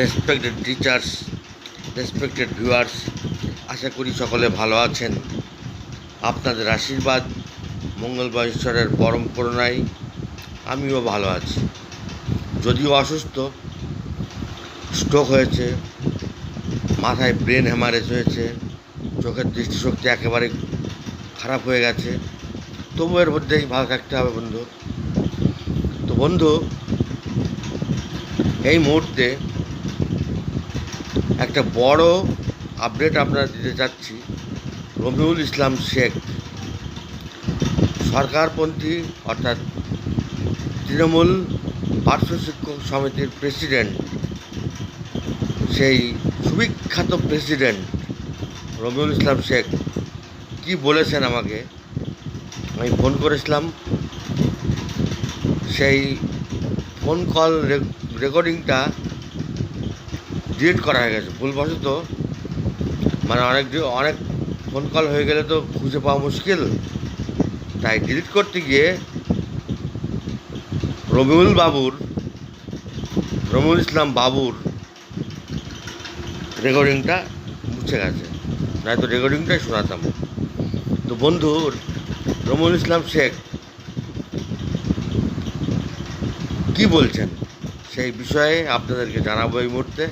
Respected teachers respected viewers আশা করি সকলে ভালো আছেন। আপনাদের আশীর্বাদ, মঙ্গলবার ঈশ্বরের পরম করুণায় আমিও ভালো আছি। যদিও অসুস্থ স্ট্রোক হয়েছে, মাথায় ব্রেন হ্যামারেজ হয়েছে, চোখের দৃষ্টিশক্তি একেবারে খারাপ হয়ে গেছে। তবু এর মধ্যেই ভালো থাকতে হবে বন্ধু। তো বন্ধু, এই মুহূর্তে একটা বড় আপডেট আপনারা দিতে চাচ্ছি। রবিউল ইসলাম শেখ, সরকারপন্থী অর্থাৎ তৃণমূল পার্শ্ব শিক্ষক সমিতির প্রেসিডেন্ট সেই সুবিখ্যাত প্রেসিডেন্ট রবিউল ইসলাম শেখ। কি বলেছেন আমাকে? আমি ফোন করেছিলাম। সেই ফোন কল রেকর্ডিংটা ডিলিট করা হয়ে গেছে। ভুলবশত মানে অনেক অনেক ফোন কল হয়ে গেলে তো খুঁজে পাওয়া মুশকিল। তাই ডিলিট করতে গিয়ে রবিউল বাবুর, রবিউল ইসলাম বাবুর রেকর্ডিংটা মুছে গেছে। নয়তো রেকর্ডিংটাই শোনাতাম। তো বন্ধু রমুল ইসলাম শেখ কি বলছেন? সেই বিষয়ে আপনাদেরকে জানাব এই মুহূর্তে।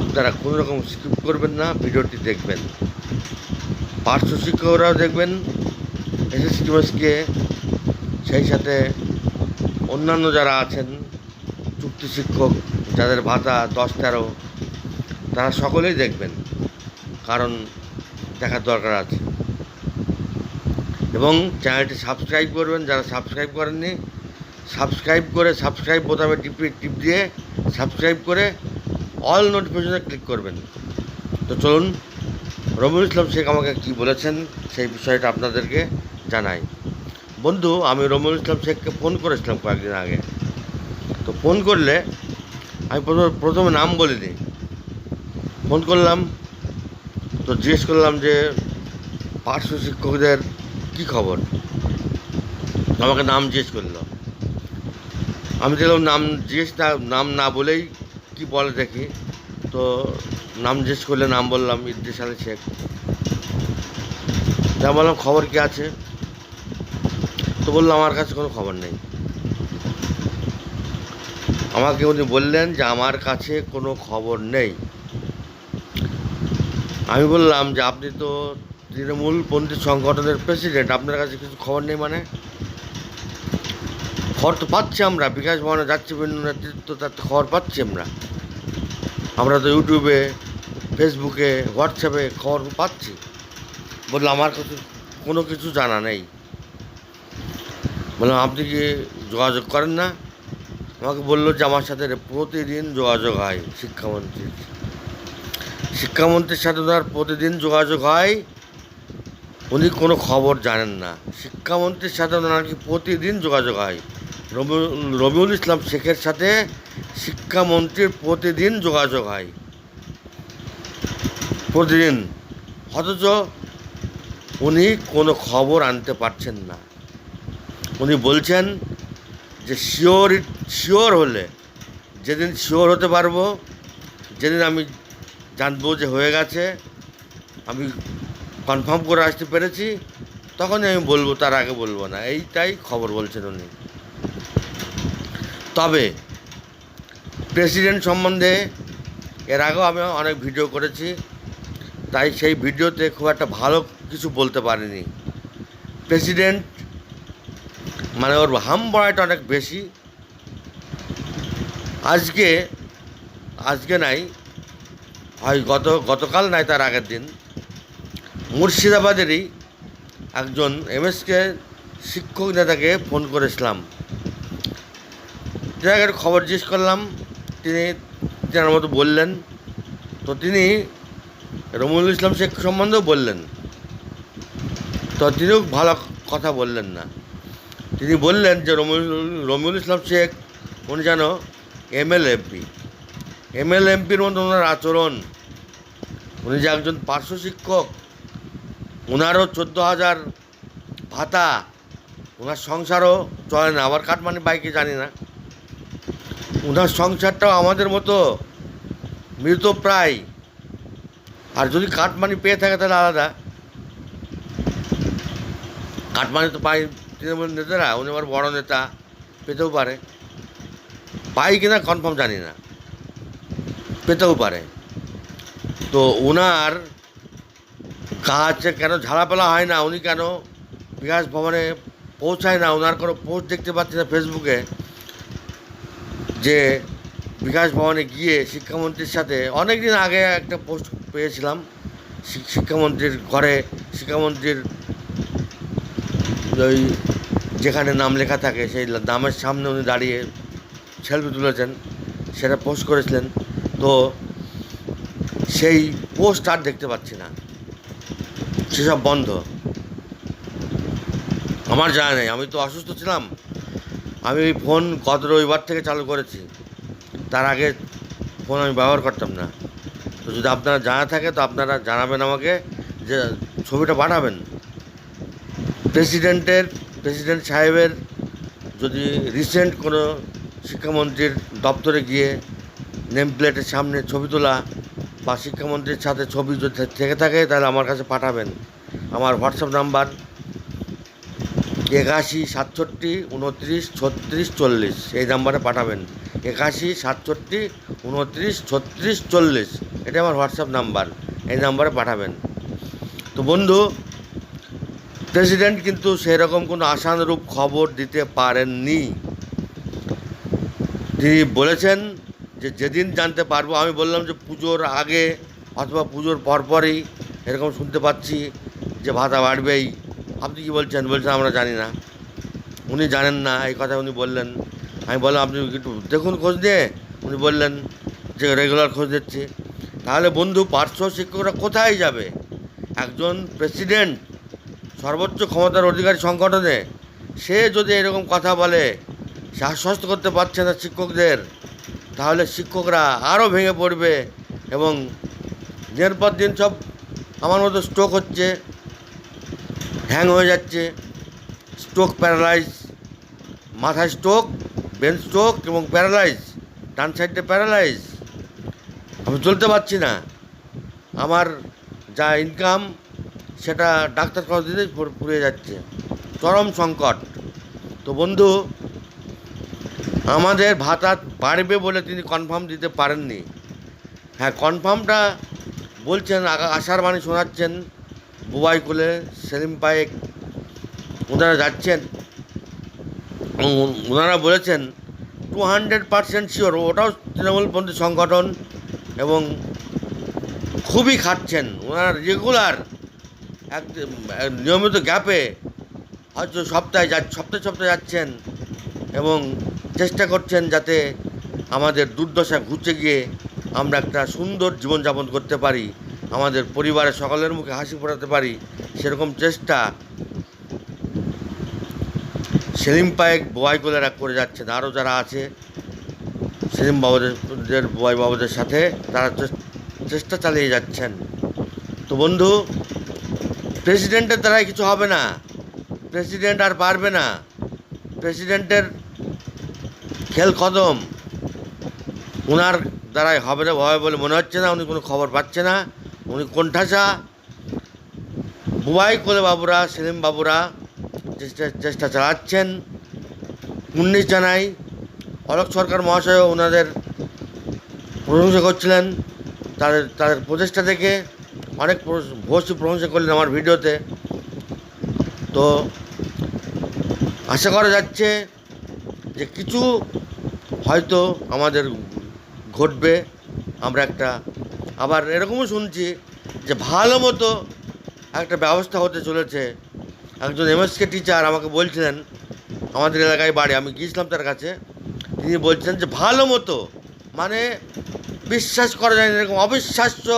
আপনারা কোনো রকম স্কিপ করবেন না, ভিডিওটি দেখবেন। পার্শ্ব শিক্ষকরাও দেখবেন, এসএসসি টিমাসকে সেই সাথে অন্যান্য যারা আছেন, চুক্তি শিক্ষক, যাদের ভাতা দশ তেরো, তারা সকলেই দেখবেন, কারণ দেখার দরকার আছে। এবং চ্যানেলটি সাবস্ক্রাইব করবেন, যারা সাবস্ক্রাইব করেননি, সাবস্ক্রাইব করে, সাবস্ক্রাইব বোতামে টিপে, টিপ দিয়ে সাবস্ক্রাইব করে অল নোটিফিকেশনে ক্লিক করবেন। তো চলুন, রবিউল ইসলাম শেখ আমাকে কী বলেছেন সেই বিষয়টা আপনাদেরকে জানাই। বন্ধু, আমি রবিউল ইসলাম শেখকে ফোন করেছিলাম কয়েকদিন আগে। তো ফোন করলে, আমি প্রথমে প্রথমে নাম বলিনি। ফোন করলাম, তো জিজ্ঞেস করলাম যে, পার্শ্ব শিক্ষকদের কী খবর? আমাকে নাম জিজ্ঞেস করল। আমি দেখলাম নাম জিজ্ঞেস না, নাম না বলেই কি বলে দেখি। তো নাম জিজ্ঞেস করলে নাম বললাম ইদ্রিস আলী শেখ। যা বললাম, খবর কি আছে? তো বলল, আমার কাছে কোনো খবর নেই। আমাকে উনি বললেন যে, আমার কাছে কোনো খবর নেই। আমি বললাম যে, আপনি তো তৃণমূলপন্থী সংগঠনের প্রেসিডেন্ট আপনার কাছে কিছু খবর নেই মানে? খবর তো পাচ্ছি আমরা, বিকাশ ভবনে যাচ্ছি বিভিন্ন নেতৃত্ব তার তো খবর পাচ্ছি আমরা। আমরা তো ইউটিউবে, ফেসবুকে, হোয়াটসঅ্যাপে খবর পাচ্ছি। বললাম আমার কাছে কোনো কিছু জানা নেই। বললাম, আপনি কি যোগাযোগ করেন না? আমাকে বলল যে, আমার সাথে প্রতিদিন যোগাযোগ হয় শিক্ষামন্ত্রীর। শিক্ষামন্ত্রীর সাথে ওনার প্রতিদিন যোগাযোগ হয়। উনি কোনো খবর জানেন না। শিক্ষামন্ত্রীর সাথে ওনার নাকি প্রতিদিন যোগাযোগ হয়। রবিউল ইসলাম শেখের সাথে শিক্ষামন্ত্রীর প্রতিদিন যোগাযোগ হয়। প্রতিদিন। অথচ উনি কোনো খবর আনতে পারছেন না। উনি বলছেন যে, শিওর শিওর হলে, যেদিন শিওর হতে পারব, যেদিন আমি জানব যে হয়ে গেছে, আমি কনফার্ম করে আসতে পেরেছি, তখনই আমি বলব, তার আগে বলব না। এইটাই খবর বলছেন উনি। তবে প্রেসিডেন্ট সম্বন্ধে এর আগেও আমি অনেক ভিডিও করেছি, তাই সেই ভিডিওতে খুব একটা ভালো কিছু বলতে পারিনি। প্রেসিডেন্ট মানে ওর হাম বড়াইটা অনেক বেশি। আজকে আজকে নাই, হয় গত, গতকাল নাই তার আগের দিন, মুর্শিদাবাদেরই একজন এমএসকে শিক্ষক নেতাকে ফোন করেছিলাম। জায়গার খবর জিজ্ঞেস করলাম, তিনি তেনার মতো বললেন। তো তিনি রমুল ইসলাম শেখ সম্বন্ধেও বললেন। তো তিনিও ভালো কথা বললেন না। তিনি বললেন যে রমুল রমিউল ইসলাম শেখ, উনি যেন এমএল এমপি এমএল এমপির মতো ওনার আচরণ। উনি যে একজন পার্শ্ব শিক্ষক ওনারও চোদ্দ হাজার ভাতা, ওনার সংসারও চলে না, আবার কাটমানি বাইকে জানি না। ওনার সংসারটাও আমাদের মতো মৃতপ্রায় আর যদি কাটমানি পেয়ে থাকে তাহলে আলাদা। কাটমানি তো পাই তৃণমূল নেতারা, উনি আবার বড় নেতা, পেতেও পারে। পাই কিনা কনফার্ম জানি না। পেতেও পারে। তো ওনার কাছে কেন ঝাড়াপেলা হয় না? উনি কেন বিকাশ ভবনে পৌঁছায় না? ওনার কোনো পোস্ট দেখতে পাচ্ছি না ফেসবুকে যে বিকাশ ভবনে গিয়ে শিক্ষামন্ত্রীর সাথে অনেক দিন আগে একটা পোস্ট পেয়েছিলাম শিক্ষামন্ত্রীর ঘরে, শিক্ষামন্ত্রীর ওই যেখানে নাম লেখা থাকে, সেই নামের সামনে উনি দাঁড়িয়ে সেলফি তুলেছেন, সেটা পোস্ট করেছিলেন। তো সেই পোস্ট আর দেখতে পাচ্ছি না। সেসব বন্ধ। আমার জানা নেই, আমি তো অসুস্থ ছিলাম। আমি ওই ফোন গত রবিবার থেকে চালু করেছি। তার আগে ফোন আমি ব্যবহার করতাম না। তো যদি আপনারা জানা থাকে, তো আপনারা জানাবেন আমাকে যে ছবিটা পাঠাবেন। প্রেসিডেন্টের, প্রেসিডেন্ট সাহেবের যদি রিসেন্ট কোনো শিক্ষামন্ত্রীর দপ্তরে গিয়ে নেম প্লেটের সামনে ছবি তোলা বা শিক্ষামন্ত্রীর সাথে ছবি যদি থেকে থাকে, তাহলে আমার কাছে পাঠাবেন। আমার হোয়াটসঅ্যাপ নাম্বার একাশি, সাতষট্টি, উনত্রিশ, ছত্রিশ, চল্লিশ। এই নাম্বারে পাঠাবেন। একাশি, সাতষট্টি, উনত্রিশ, ছত্রিশ, চল্লিশ। এটা আমার হোয়াটসঅ্যাপ নাম্বার। এই নাম্বারে পাঠাবেন। তো বন্ধু, প্রেসিডেন্ট কিন্তু সেরকম কোনো আশানুরূপ খবর দিতে পারেননি। তিনি বলেছেন যে, যেদিন জানতে পারব, আমি বললাম যে, পুজোর আগে অথবা পুজোর পরপরই এরকম শুনতে পাচ্ছি যে, ভাতা বাড়বেই। আপনি কি বলছেন? বলছেন আমরা জানি না। উনি জানেন না, এই কথা উনি বললেন। আমি বললাম, আপনি একটু দেখুন খোঁজ দিয়ে উনি বললেন যে রেগুলার খোঁজ দিচ্ছি তাহলে বন্ধু, পার্শ্ব শিক্ষকরা কোথায় যাবে? একজন প্রেসিডেন্ট সর্বোচ্চ ক্ষমতার অধিকারী সংগঠনে, সে যদি এরকম কথা বলে সে আশ্বস্ত করতে পারছে না শিক্ষকদের, তাহলে শিক্ষকরা আরও ভেঙে পড়বে এবং দিনের পর দিন সব আমার মতো স্ট্রোক হচ্ছে। হ্যাং হয়ে যাচ্ছে স্ট্রোক প্যারালাইজ মাথায় স্ট্রোক ব্রেন স্ট্রোক এবং প্যারালাইজ ডান সাইডে প্যারালাইজ আমি চলতে পারছি না। আমার যা ইনকাম সেটা ডাক্তার খরচ পুর- পুড়ে যাচ্ছে। চরম সংকট। তো বন্ধু, আমাদের ভাতা বাড়বে বলে তিনি কনফার্ম দিতে পারেননি। হ্যাঁ কনফার্মটা বলছেন আশার বাণী শোনাচ্ছেন। বুবাই কোলে সেলিম পায়েক, ওনারা যাচ্ছেন। ওনারা বলেছেন টু হান্ড্রেড পারসেন্ট শিওর ওটাও তৃণমূলপন্থী সংগঠন এবং খুবই খাটছেন ওনারা রেগুলার এক, নিয়মিত গ্যাপে হয়তো সপ্তাহে যা, সপ্তাহে সপ্তাহে যাচ্ছেন এবং চেষ্টা করছেন যাতে আমাদের দুর্দশা ঘুচে গিয়ে আমরা একটা সুন্দর জীবনযাপন করতে পারি। আমাদের পরিবারের সকলের মুখে হাসি ফোটাতে পারি, সেরকম চেষ্টা সেলিম পায়েক বোয়াই কোলেরা করে যাচ্ছেন আরও যারা আছে, সেলিম বাবুদের বোয়াই বাবুদের সাথে তারা চেষ্টা চালিয়ে যাচ্ছেন। তো বন্ধু, প্রেসিডেন্টের দ্বারাই কিছু হবে না। প্রেসিডেন্ট আর পারবে না। প্রেসিডেন্টের খেল কদম ওনার দ্বারাই হবে না, হবে বলে মনে হচ্ছে না, উনি কোনো খবর পাচ্ছে না। উনি কোণঠাসা, বুবাই কোলে বাবুরা, সেলিম বাবুরা চেষ্টা চেষ্টা চালাচ্ছেন। উনিশ জানাই অলোক সরকার মহাশয় ওনাদের প্রশংসা করছিলেন। তাদের তাদের প্রচেষ্টা থেকে অনেক ভূয়সী প্রশংসা করলেন আমার ভিডিওতে। তো আশা করা যাচ্ছে যে কিছু হয়তো আমাদের ঘটবে। আমরা একটা আবার এরকমও শুনছি যে ভালো মতো একটা ব্যবস্থা হতে চলেছে। একজন এমএসকে টিচার আমাকে বলছিলেন, আমাদের এলাকায় বাড়ি, আমি গিয়েছিলাম তার কাছে। তিনি বলছেন যে ভালো মতো মানে বিশ্বাস করা যায় না, এরকম অবিশ্বাস্য।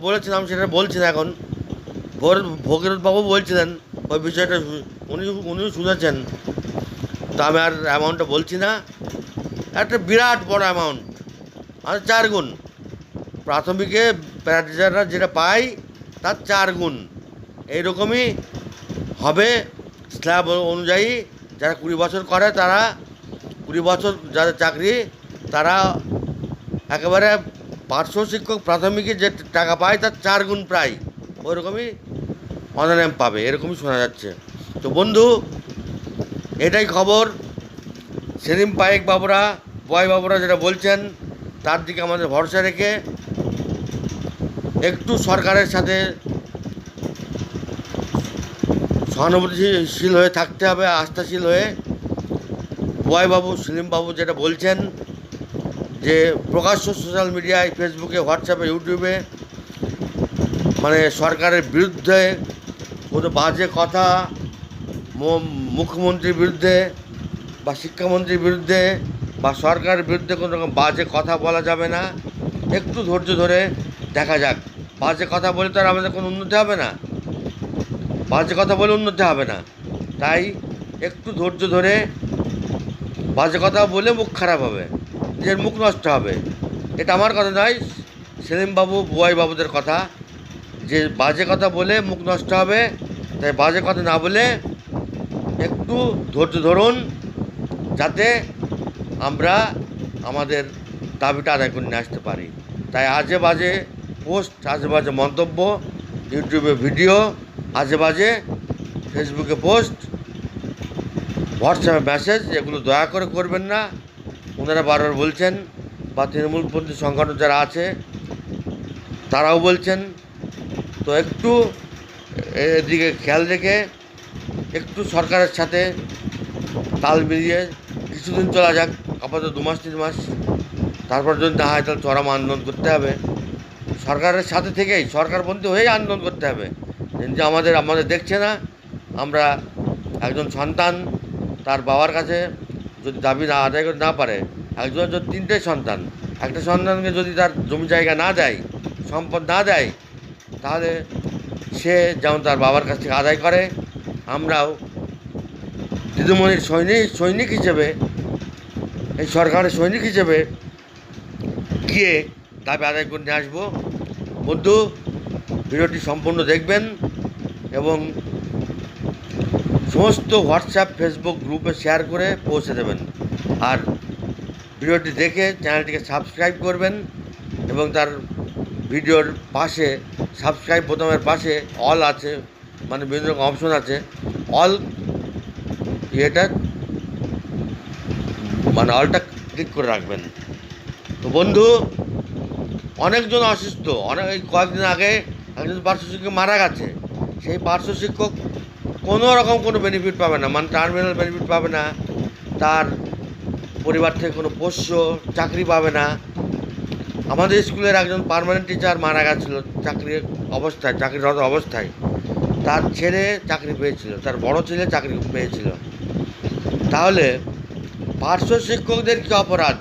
বলেছিলাম সেটা বলছি না এখন। ভোর ভগীরথবাবু বলছিলেন, ওই বিষয়টা উনি, উনিও শুনেছেন। তো আমি আর অ্যামাউন্টটা বলছি না। একটা বিরাট বড় অ্যামাউন্ট আর চার গুণ। প্রাথমিকে প্যারাটিচাররা যেটা পায়, তার চার গুণ। এইরকমই হবে স্ল্যাব অনুযায়ী যারা কুড়ি বছর করে, তারা কুড়ি বছর যাদের চাকরি, তারা একেবারে পার্শ্ব শিক্ষক প্রাথমিকে যে টাকা পায়, তার চার গুণ প্রায়। ওইরকমই অনারাম পাবে, এরকমই শোনা যাচ্ছে। তো বন্ধু, এটাই খবর। সেলিম পায়েক বাবুরা, বয় বাবুরা যেটা বলছেন, তার দিকে আমাদের ভরসা রেখে একটু সরকারের সাথে সহানুভূতিশীল হয়ে থাকতে হবে, আস্থাশীল হয়ে। বয়বাবু, সেলিমবাবু যেটা বলছেন যে, প্রকাশ্য সোশ্যাল মিডিয়ায় ফেসবুকে হোয়াটসঅ্যাপে ইউটিউবে মানে সরকারের বিরুদ্ধে কোনো বাজে কথা মুখ্যমন্ত্রীর বিরুদ্ধে বা শিক্ষামন্ত্রীর বিরুদ্ধে বা সরকারের বিরুদ্ধে কোনো রকম বাজে কথা বলা যাবে না। একটু ধৈর্য ধরে দেখা যাক। বাজে কথা বলে তো আর আমাদের কোনো উন্নতি হবে না। বাজে কথা বলে উন্নতি হবে না। তাই একটু ধৈর্য ধরে বাজে কথা বলে মুখ খারাপ হবে। নিজের মুখ নষ্ট হবে। এটা আমার কথা নয়, সেলিমবাবু বুয়াই বাবুদের কথা। যে বাজে কথা বলে মুখ নষ্ট হবে, তাই বাজে কথা না বলে একটু ধৈর্য ধরুন, যাতে আমরা আমাদের দাবিটা আদায় করে নিয়ে আসতে পারি। তাই আজে বাজে পোস্ট, আজে বাজে মন্তব্য, ইউটিউবে ভিডিও, আজে বাজে ফেসবুকে পোস্ট, হোয়াটসঅ্যাপে মেসেজ, এগুলো দয়া করে করবেন না। ওনারা বারবার বলছেন, বা তৃণমূলপন্থী সংগঠন যারা আছে, তারাও বলছেন। তো একটু এদিকে খেয়াল রেখে একটু সরকারের সাথে তাল মিলিয়ে কিছুদিন চলা যাক, আপাতত দু মাস, তিন মাস, তারপর যদি না হয় তাহলে চরম আন্দোলন করতে হবে। সরকারের সাথে থেকেই সরকারপন্থী হয়েই আন্দোলন করতে হবে। কিন্তু আমাদের আমাদের দেখছে না, আমরা একজন সন্তান, তার বাবার কাছে যদি দাবি না, আদায় করতে না পারে, একজন যদি তিনটে সন্তান, একটা সন্তানকে যদি তার জমি জায়গা না দেয়, সম্পদ না দেয়, তাহলে সে যেমন তার বাবার কাছ থেকে আদায় করে, আমরাও দিদিমণির সৈনিক সৈনিক হিসেবে, এই সরকারের সৈনিক হিসেবে গিয়ে দাবি আদায় করে নিয়ে আসব। বন্ধু, ভিডিওটি সম্পূর্ণ দেখবেন এবং সমস্ত হোয়াটসঅ্যাপ, ফেসবুক গ্রুপে শেয়ার করে পৌঁছে দেবেন। আর ভিডিওটি দেখে চ্যানেলটিকে সাবস্ক্রাইব করবেন এবং তার ভিডিওর পাশে, সাবস্ক্রাইব বোতামের পাশে অল আছে মানে বিভিন্ন রকম অপশন আছে। অল ইয়েটা মানে অলটা ক্লিক করে রাখবেন। তো বন্ধু অনেকজন অসুস্থ। অনেক কয়েকদিন আগে একজন পার্শ্ব শিক্ষক মারা গেছে। সেই পার্শ্ব শিক্ষক কোনো রকম কোনো বেনিফিট পাবে না। মানে টার্মিনাল বেনিফিট পাবে না। তার পরিবার থেকে কোনো পোষ্য চাকরি পাবে না। আমাদের স্কুলের একজন পার্মানেন্ট টিচার মারা গেছিল চাকরি অবস্থায়, চাকরিরত অবস্থায়। তার ছেলে চাকরি পেয়েছিল, তার বড় ছেলে চাকরি পেয়েছিল। তাহলে পার্শ্ব শিক্ষকদের কী অপরাধ?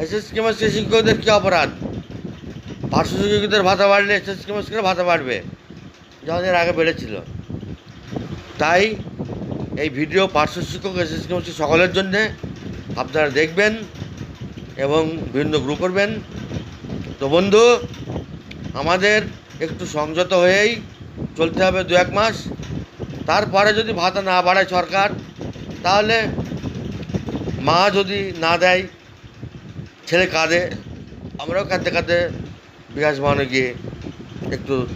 এসএস কেমিস্ট্রি শিক্ষকদের কী অপরাধ? পার্শ্ব শিক্ষকদের ভাতা বাড়লে এসএস কেমিস্ট্রির ভাতা বাড়বে। যেমন এর আগে বেড়েছিল। তাই এই ভিডিও পার্শ্ব শিক্ষক এসএস কেমিস্ট্রি সকলের জন্যে আপনারা দেখবেন এবং বিভিন্ন গ্রুপ করবেন। তো বন্ধু, আমাদের একটু সংযত হয়েই চলতে হবে দু এক মাস। তারপরে যদি ভাতা না বাড়ায় সরকার, তাহলে মা যদি না দেয়, ছেলে কাঁদে, আমরাও কাঁদতে কাঁদতে ভবনে গিয়ে একটু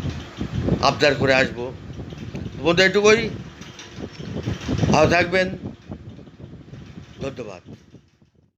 আবদার করে আসব। বন্ধু এটুকুই। ভালো থাকবেন। ধন্যবাদ।